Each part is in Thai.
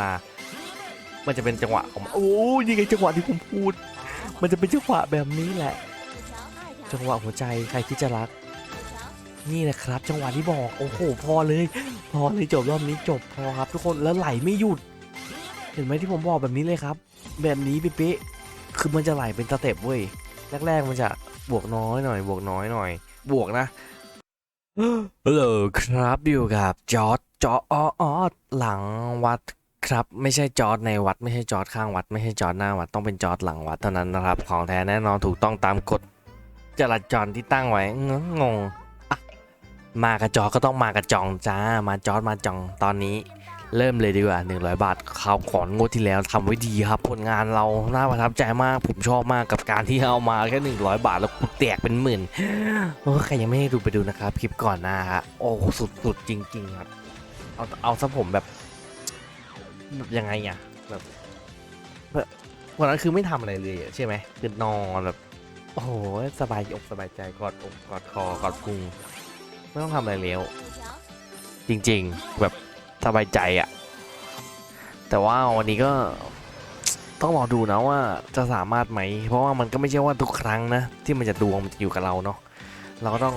ลา มันจะเป็นจังหวะของโอ้ยังไงจังหวะที่ผมพูด มันจะเป็นจังหวะแบบนี้แหละ จังหวะหัวใจใครที่จะรัก นี่นะครับ จังหวะที่บอกโอ้โหพอเลย พอเลยจบรอบนี้จบพอครับ ทุกคนแล้วไหลไม่หยุด เห็นไหมที่ผมบอกแบบนี้เลยครับ แบบนี้เป๊ะๆคือมันจะไหลเป็นสเต็ปเว้ยแรกๆมันจะบวกน้อยหน่อย บวกน้อยหน่อย บวกนะฮัลโหลครับอยู่กับจอร์ดจอร์ดอออหลังวัด ครับ ไม่ใช่จอร์ดในวัด ไม่ใช่จอร์ดข้างวัด ไม่ใช่จอร์ดหน้าวัดต้องเป็นจอร์ดหลังวัดเท่านั้นนะครับ ของแท้แน่นอนถูกต้องตามกฎจราจรที่ตั้งไว้งงงอะมากระจอก็ต้องมากระจองจ้ามาจอร์ดมาจองตอนนี้ เริ่มเลยดีกว่า 100 บาทข่าวขอนงวดที่แล้วทำไว้ดีครับ ผลงานเราน่าประทับใจมากผมชอบมากกับการที่เอามาแค่100 บาทแล้วกูแตกเป็นหมื่นโอ้ใครยังไม่ได้ดูไปดูนะครับคลิปก่อนหน้าฮะโอ้สุดๆจริง ๆ ครับเอาเอาซะผมแบบ แบบยังไงอะแบบแบบวันนั้นคือไม่ทำอะไรเลยใช่ไหมคือนอนแบบ โอ้โหสบายอกสบายใจกอดอกกอดคอกอดพุงไม่ต้องทำอะไรแล้วจริง ๆ แบบสบายใจอะแต่ว่าวันนี้ก็ต้องรอดูนะว่าจะสามารถไหม เพราะว่ามันก็ไม่ใช่ว่าทุกครั้งนะ ที่มันจะดวงมันจะอยู่กับเราเนาะเราก็ต้อง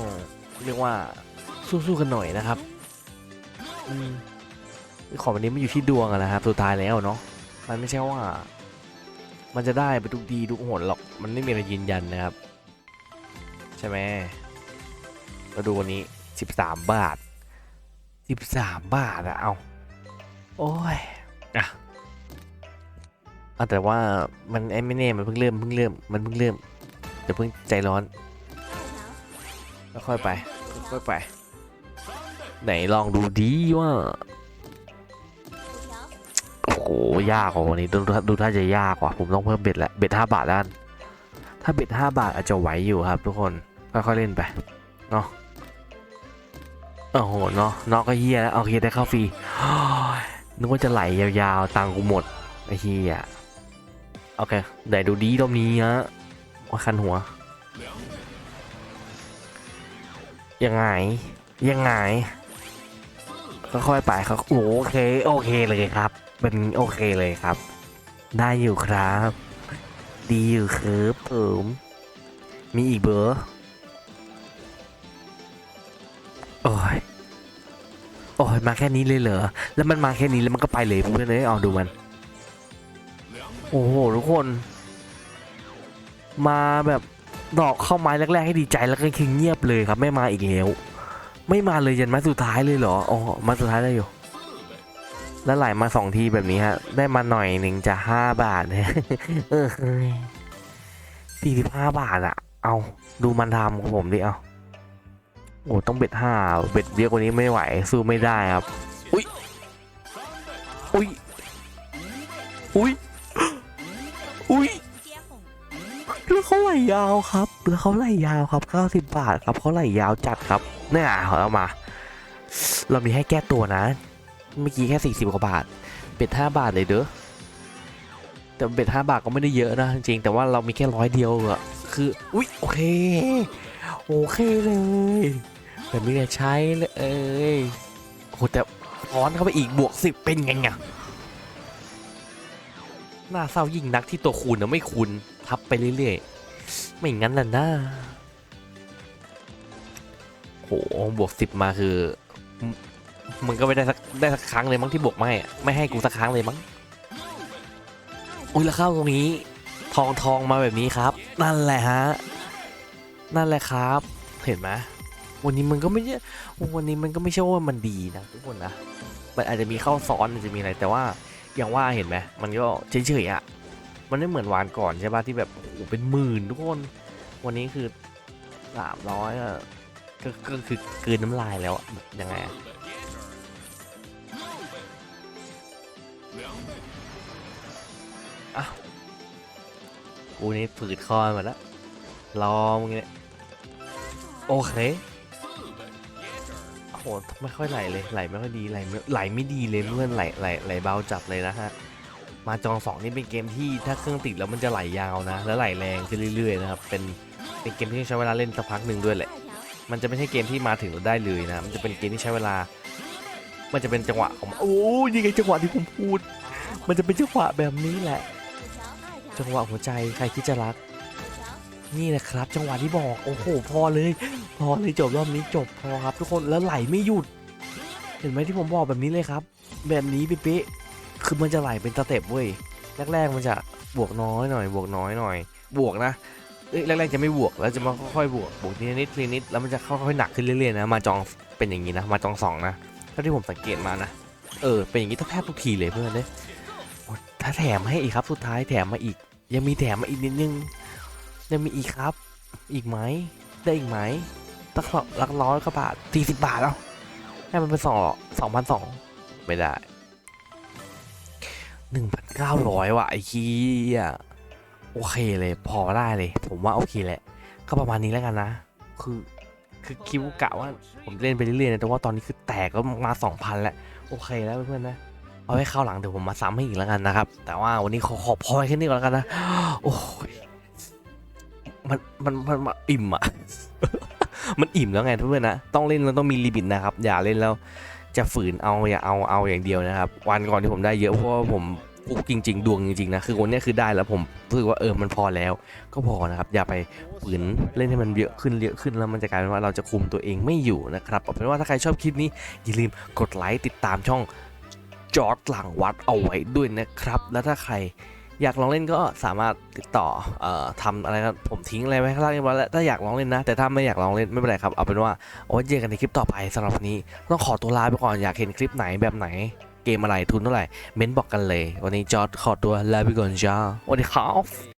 เรียกว่าสู้ๆกันหน่อยนะครับ อืม ของวันนี้มันอยู่ที่ดวงอะนะครับสุดท้ายแล้วเนาะมันไม่ใช่ว่า มันจะได้ไปทุกดีทุกหนหรอกมันไม่มีอะไรยืนยันนะครับ ใช่ไหมมาดูวันนี้สิบสามบาทสิบสามบาทอะเอาโอ้ยอะแต่ว่ามันไอ้ไม่แน่มันเพิ่งเริ่มเพิ่งเริ่มมันเพิ่งเริ่มเดี๋ยวเพิ่งใจร้อนค่อยไปค่อยไป ไหนลองดูดีว่า โอ้โหยากกว่าวันนี้ดูดูดูถ้าจะยากกว่าผมต้องเพิ่มเบ็ดละเบ็ดห้าบาทแล้วกันถ้าเบ็ดห้าบาทอาจจะไหวอยู่ครับ ทุกคนค่อยๆเล่นไปเนาะโอ้โหเนาะเนาะก็เฮียแล้วโอเคได้เข้าฟรีนึกว่าจะไหลยาวๆตังค์กูหมดไอ้เฮียโอเคไหนดูดีรอบนี้ฮะว่าคันหัว ยังไง ยังไงค่อยๆไปครับโอเค โอเคเลยครับ เป็นโอเคเลยครับ ได้อยู่ครับ ดีอยู่ครับผมมีอีกเบอร์โอ้ยโอ้ยมาแค่นี้เลยเหรอ แล้วมันมาแค่นี้แล้วมันก็ไปเลยเพื่อนเลยเอาดูมัน โอ้โหทุกคน มาแบบดอกเข้าไม้แรกๆให้ดีใจแล้วก็คือเงียบเลยครับ ไม่มาอีกแล้ว ไม่มาเลยยันม้สุดท้ายเลยเหรอ อ๋อ มาสุดท้ายได้อยู่ แล้วไหลมาสองทีแบบนี้ฮะ ได้มาหน่อยหนึ่งจะห้าบาทเออสี่สิบห้าบาทอะเอาดูมันทำของผมดิเอาโอ้ต้องเบ็ดห้าเบ็ดเยอะกว่านี้ไม่ไหวสู้ไม่ได้ครับอุ้ยอุ้ยอุ้ยอุ้ยแล้วเขาไหลยาวครับแล้วเขาไหลยาวครับ90บาทครับเขาไหลยาวจัดครับเนี่ยเอามา เรามีให้แก้ตัวนะ เมื่อกี้แค่ 40กว่าบาท เบ็ด5บาทเลยเด้อ แต่เบ็ด5บาทก็ไม่ได้เยอะนะจริงๆแต่ว่าเรามีแค่ร้อยเดียวอะคือ อุ๊ย โอเค โอเคเลยแต่ไม่ได้ใช้เลยเอ้ยโหแต่ร้อนเข้าไปอีกบวกสิบเป็นไงอะน่าเศร้ายิ่งนักที่ตัวคูณนะไม่คูณทับไปเรื่อยๆ ไม่งั้นน่ะนะโหบวกสิบมาคือ มึงก็ไม่ได้สักได้สักครั้งเลยมั้งที่บวกไม่อะไม่ให้กูสักครั้งเลยมั้งอุ้ยแล้วเข้าตรงนี้ ทองทองมาแบบนี้ครับ นั่นแหละฮะนั่นแหละครับ เห็นไหมวันนี้มันก็ไม่ใช่วันนี้มันก็ไม่ใช่ว่ามันดีนะทุกคนนะมันอาจจะมีเข้าซ้อนอาจจะมีอะไรแต่ว่าอย่างว่าเห็นไหมมันก็เฉยๆอะมันไม่เหมือนวานก่อนใช่ป่ะที่แบบโอ้เป็นหมื่นทุกคน วันนี้คือสามร้อยก็ก็คือเกินน้ำลายแล้วยังไง อ้าวกูนี่ฝืดคอหมดแล้วรอมึงเนี่ยโอเคโอ้โหไม่ค่อยไหลเลยไหลไม่ค่อยดีไหลไม่ไหลไม่ดีเลยเพื่อนไหลไหลไหลเบาจัดเลยนะฮะมาจองสองนี่เป็นเกมที่ถ้าเครื่องติดแล้วมันจะไหลยาวนะ แล้วไหลแรงขึ้นเรื่อยๆนะครับเป็นเป็นเกมที่ใช้เวลาเล่นสักพักหนึ่งด้วยแหละมันจะไม่ใช่เกมที่มาถึงแล้วได้เลยนะมันจะเป็นเกมที่ใช้เวลา มันจะเป็นจังหวะของโอ้ยังไงจังหวะที่ผมพูด มันจะเป็นจังหวะแบบนี้แหละ จังหวะหัวใจใครคิดจะรัก นี่แหละครับ จังหวะที่บอกโอ้โหพอเลย พอเลยจบรอบนี้จบพอครับ ทุกคนแล้วไหลไม่หยุด เห็นไหมที่ผมบอกแบบนี้เลยครับ แบบนี้เป๊ะคือมันจะไหลเป็นสเต็ปเว้ยแรกๆมันจะบวกน้อยหน่อย บวกน้อยหน่อย บวกนะเอ้ยแรกๆจะไม่บวกแล้วจะมาค่อยๆบวกบวกทีนิดทีละนิดแล้วมันจะค่อยๆหนักขึ้นเรื่อยๆนะมาจองเป็นอย่างนี้นะมาจองสองนะ เท่าที่ผมสังเกตมานะ เออ เป็นอย่างนี้แทบทุกทีเลยเพื่อนเลยถ้าแถมให้อีกครับสุดท้ายแถมมาอีก ยังมีแถมมาอีกนิดนึง ยังมีอีกครับ อีกไหมได้อีกไหมตักหลักร้อยกว่าบาทสี่สิบบาทแล้วให้มันเป็นสองสองพันสองไม่ได้หนึ่งพันเก้าร้อยว่ะไอ้คีอะโอเคเลยพอได้เลย ผมว่าโอเคแหละ ก็ประมาณนี้แล้วกันนะ คือ คือคิดว่ากะว่าผมเล่นไปเรื่อยๆนะแต่ว่าตอนนี้คือแตกก็มาสองพันแล้ว โอเคแล้วเพื่อนๆนะ เอาไว้เข้าวหลังเดี๋ยวผมมาซ้ำให้อีกแล้วกันนะครับ แต่ว่าวันนี้ขอขอพอแค่นี้ก่อนแล้วกันนะ โอ้ยมันมันมันมันอิ่มอะ มันอิ่มแล้วไงเพื่อนๆนะ ต้องเล่นแล้วต้องมีลิมิตนะครับ อย่าเล่นแล้วจะฝืนเอาอย่าเอาเอาอย่างเดียวนะครับ วันก่อนที่ผมได้เยอะเพราะว่าผม ฟุกจริง ๆ ดวงจริงๆนะคือวันนี้คือได้แล้วผมรู้สึกว่าเออมันพอแล้ว ก็พอนะครับอย่าไปฝืนเล่นให้มันเยอะขึ้นเยอะขึ้นแล้วมันจะกลายเป็นว่าเราจะคุมตัวเองไม่อยู่นะครับเอาเป็นว่าถ้าใครชอบคลิปนี้อย่าลืมกดไลค์ติดตามช่องจอร์ดหลังวัดเอาไว้ด้วยนะครับ แล้วถ้าใครอยากลองเล่นก็สามารถติดต่ออทำอะไรนะผมทิ้งอะไรไว้ข้างล่างเรียบร้อยแล้วถ้าอยากลองเล่นนะ แต่ถ้าไม่อยากลองเล่นไม่เป็นไรครับเอาเป็นว่าเอาไว้เจอกันในคลิปต่อไปสำหรับวันนี้ ต้องขอตัวลาไปก่อนอยากเห็นคลิปไหนแบบไหน เกมอะไรทุนเท่าไหร่ เม้นบอกกันเลย วันนี้จอร์ดขอตัวลาไปก่อนจ้าสวัสดีครับ